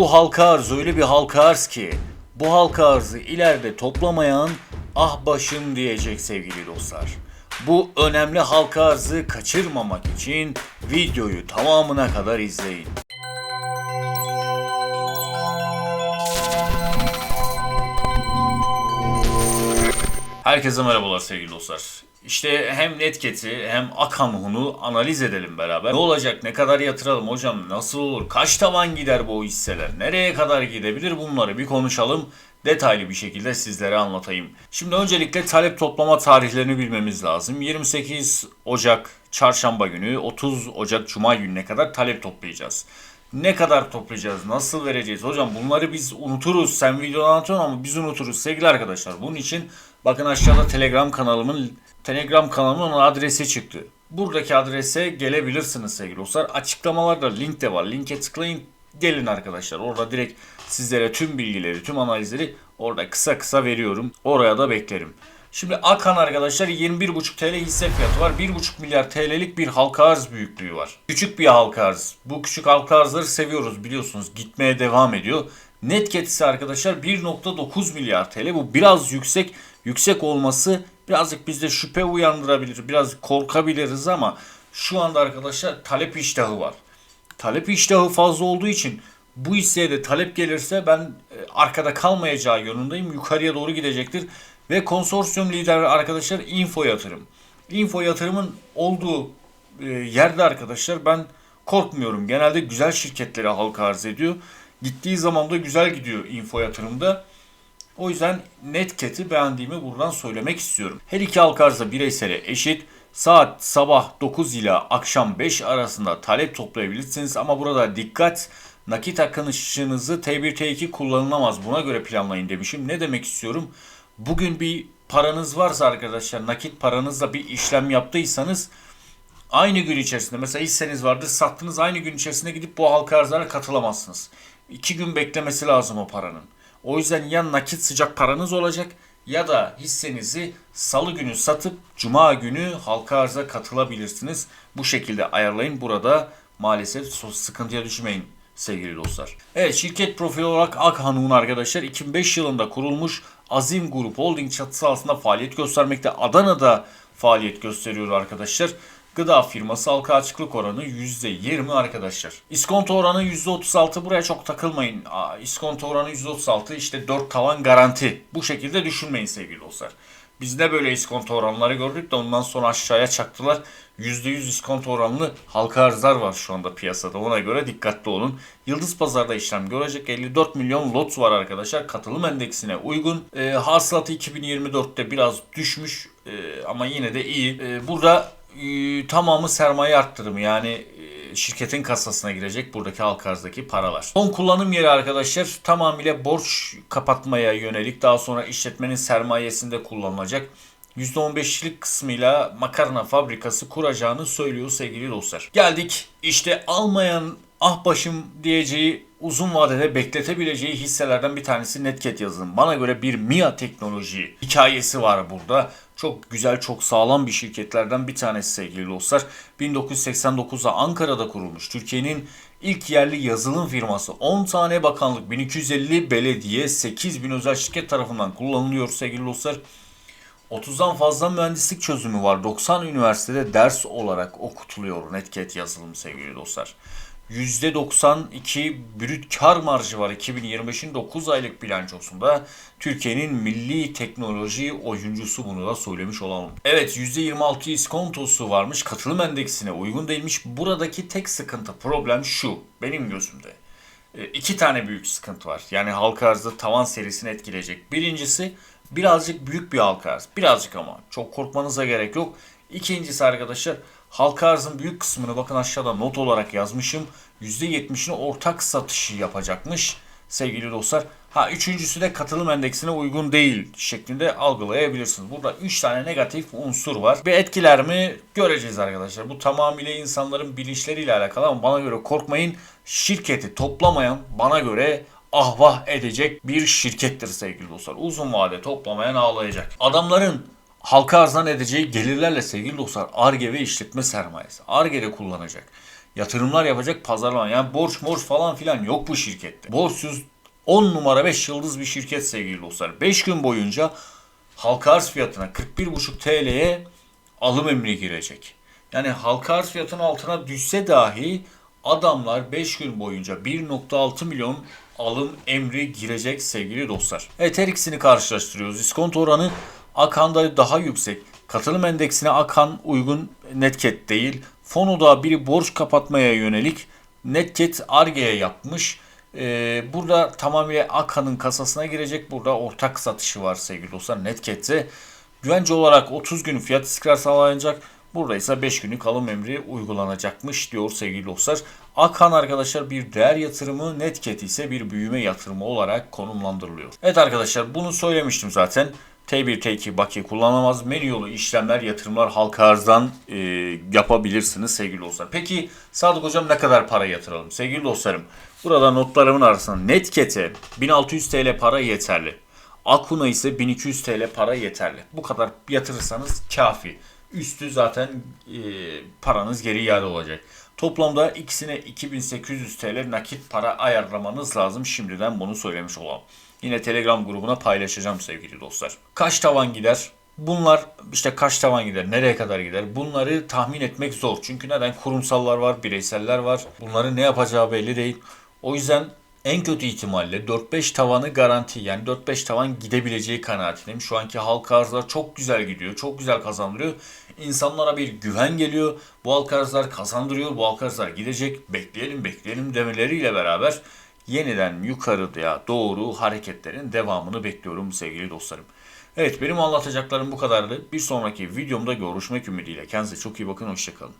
Bu halka arz öyle bir halka arz ki bu halka arzı ileride toplamayan ah başım diyecek sevgili dostlar. Bu önemli halka arzı kaçırmamak için videoyu tamamına kadar izleyin. Herkese merhabalar sevgili dostlar. İşte hem Netket'i hem Akan Hun'u analiz edelim beraber. Ne olacak, ne kadar yatıralım hocam, nasıl olur, kaç tavan gider bu hisseler, nereye kadar gidebilir bunları bir konuşalım. Detaylı bir şekilde sizlere anlatayım. Şimdi öncelikle talep toplama tarihlerini bilmemiz lazım. 28 Ocak çarşamba günü, 30 Ocak cuma gününe kadar talep toplayacağız. Ne kadar toplayacağız? Nasıl vereceğiz? Hocam bunları biz unuturuz. Sen videoda anlatıyorsun ama biz unuturuz sevgili arkadaşlar. Bunun için bakın aşağıda Telegram kanalımın Telegram kanalımın adresi çıktı. Buradaki adrese gelebilirsiniz sevgili dostlar. Açıklamalarda link de var. Linke tıklayın gelin arkadaşlar. Orada direkt sizlere tüm bilgileri, tüm analizleri orada kısa kısa veriyorum. Oraya da beklerim. Şimdi Akan arkadaşlar 21,5 TL hisse fiyatı var. 1,5 milyar TL'lik bir halka arz büyüklüğü var. Küçük bir halka arz. Bu küçük halka arzları seviyoruz biliyorsunuz. Gitmeye devam ediyor. Net getisi arkadaşlar 1.9 milyar TL. Bu biraz yüksek. Yüksek olması birazcık bizde şüphe uyandırabilir. Biraz korkabiliriz ama şu anda arkadaşlar talep iştahı var. Talep iştahı fazla olduğu için bu hisseye de talep gelirse ben e, arkada kalmayacağı yönündeyim. Yukarıya doğru gidecektir. Ve konsorsiyum lideri arkadaşlar Info Yatırım. Info Yatırım'ın olduğu e, yerde arkadaşlar ben korkmuyorum. Genelde güzel şirketlere halka arz ediyor. Gittiği zaman da güzel gidiyor Info Yatırım'da. O yüzden Netket'i beğendiğimi buradan söylemek istiyorum. Her iki halka arzda bireysele eşit. Saat sabah 9 ile akşam 5 arasında talep toplayabilirsiniz ama burada dikkat nakit akışınızı T1 T2 kullanılamaz. Buna göre planlayın demişim. Ne demek istiyorum? Bugün bir paranız varsa arkadaşlar nakit paranızla bir işlem yaptıysanız aynı gün içerisinde mesela hisseniz vardır sattınız aynı gün içerisinde gidip bu halka arzlara katılamazsınız. İki gün beklemesi lazım o paranın. O yüzden ya nakit sıcak paranız olacak ya da hissenizi salı günü satıp cuma günü halka arza katılabilirsiniz. Bu şekilde ayarlayın. Burada maalesef sıkıntıya düşmeyin sevgili dostlar. Evet şirket profili olarak Akhanun arkadaşlar 2005 yılında kurulmuş Azim Grup Holding çatısı altında faaliyet göstermekte. Adana'da faaliyet gösteriyor arkadaşlar. Gıda firması halka açıklık oranı %20 arkadaşlar. İskonto oranı %36 buraya çok takılmayın. Aa, iskonto oranı %36 işte 4 tavan garanti. Bu şekilde düşünmeyin sevgili dostlar. Biz ne böyle iskonto oranları gördük de ondan sonra aşağıya çaktılar. %100 iskonto oranlı halka arzlar var şu anda piyasada. Ona göre dikkatli olun. Yıldız Pazar'da işlem görecek 54 milyon lot var arkadaşlar. Katılım endeksine uygun. E, hasılatı 2024'te biraz düşmüş e, ama yine de iyi. E, burada e, tamamı sermaye arttırımı yani e, şirketin kasasına girecek buradaki halka arzdaki paralar. Son kullanım yeri arkadaşlar tamamıyla borç kapatmaya yönelik daha sonra işletmenin sermayesinde kullanılacak. %15'lik kısmıyla makarna fabrikası kuracağını söylüyor sevgili dostlar. Geldik işte almayan ah başım diyeceği uzun vadede bekletebileceği hisselerden bir tanesi Netcat yazılım. Bana göre bir MIA teknoloji hikayesi var burada. Çok güzel, çok sağlam bir şirketlerden bir tanesi sevgili dostlar. 1989'da Ankara'da kurulmuş. Türkiye'nin ilk yerli yazılım firması. 10 tane bakanlık, 1250 belediye, 8000 özel şirket tarafından kullanılıyor sevgili dostlar. 30'dan fazla mühendislik çözümü var. 90 üniversitede ders olarak okutuluyor Netcat yazılım sevgili dostlar. %92 brüt kar marjı var 2025'in 9 aylık bilançosunda. Türkiye'nin milli teknoloji oyuncusu bunu da söylemiş olalım. Evet %26 iskontosu varmış. Katılım endeksine uygun değilmiş. Buradaki tek sıkıntı problem şu benim gözümde. E, iki tane büyük sıkıntı var. Yani halka arzda tavan serisini etkileyecek. Birincisi birazcık büyük bir halka arz. Birazcık ama çok korkmanıza gerek yok. İkincisi arkadaşlar halka arzın büyük kısmını bakın aşağıda not olarak yazmışım. %70'ini ortak satışı yapacakmış sevgili dostlar. Ha üçüncüsü de katılım endeksine uygun değil şeklinde algılayabilirsiniz. Burada 3 tane negatif unsur var. Ve etkiler mi göreceğiz arkadaşlar. Bu tamamıyla insanların bilinçleriyle alakalı ama bana göre korkmayın. Şirketi toplamayan bana göre ahvah edecek bir şirkettir sevgili dostlar. Uzun vade toplamayan ağlayacak. Adamların halka arzdan edeceği gelirlerle sevgili dostlar ARGE ve işletme sermayesi. ARGE'de kullanacak. yatırımlar yapacak pazarlama. Yani borç morç falan filan yok bu şirkette. Borçsuz 10 numara 5 yıldız bir şirket sevgili dostlar. 5 gün boyunca halka arz fiyatına 41,5 TL'ye alım emri girecek. Yani halka arz fiyatının altına düşse dahi adamlar 5 gün boyunca 1.6 milyon alım emri girecek sevgili dostlar. Evet her ikisini karşılaştırıyoruz. İskonto oranı Akan'da daha yüksek. Katılım endeksine Akan uygun Netcat değil. Fonu da biri borç kapatmaya yönelik Netcat Arge'ye yapmış. Ee, burada tamamıyla Akan'ın kasasına girecek. Burada ortak satışı var sevgili dostlar. Netcat'e güvence olarak 30 gün fiyat istikrar sağlanacak. Burada ise 5 günlük alım emri uygulanacakmış diyor sevgili dostlar. Akan arkadaşlar bir değer yatırımı, Netcat ise bir büyüme yatırımı olarak konumlandırılıyor. Evet arkadaşlar bunu söylemiştim zaten. T1, T2 bakiye kullanamaz. Menü yolu işlemler, yatırımlar halka arzdan e, yapabilirsiniz sevgili dostlar. Peki Sadık Hocam ne kadar para yatıralım? Sevgili dostlarım burada notlarımın arasında Netcat'e 1600 TL para yeterli. Akuna ise 1200 TL para yeterli. Bu kadar yatırırsanız kafi. Üstü zaten e, paranız geri iade olacak. Toplamda ikisine 2800 TL nakit para ayarlamanız lazım. Şimdiden bunu söylemiş olalım. Yine Telegram grubuna paylaşacağım sevgili dostlar. Kaç tavan gider? Bunlar işte kaç tavan gider, nereye kadar gider? Bunları tahmin etmek zor. Çünkü neden? Kurumsallar var, bireyseller var. Bunların ne yapacağı belli değil. O yüzden en kötü ihtimalle 4-5 tavanı garanti yani 4-5 tavan gidebileceği kanaatindeyim. Şu anki halka arzlar çok güzel gidiyor. Çok güzel kazandırıyor. İnsanlara bir güven geliyor. Bu halka arzlar kazandırıyor. Bu halka arzlar gidecek. Bekleyelim bekleyelim demeleriyle beraber yeniden yukarıya doğru hareketlerin devamını bekliyorum sevgili dostlarım. Evet benim anlatacaklarım bu kadardı. Bir sonraki videomda görüşmek ümidiyle. Kendinize çok iyi bakın. Hoşçakalın.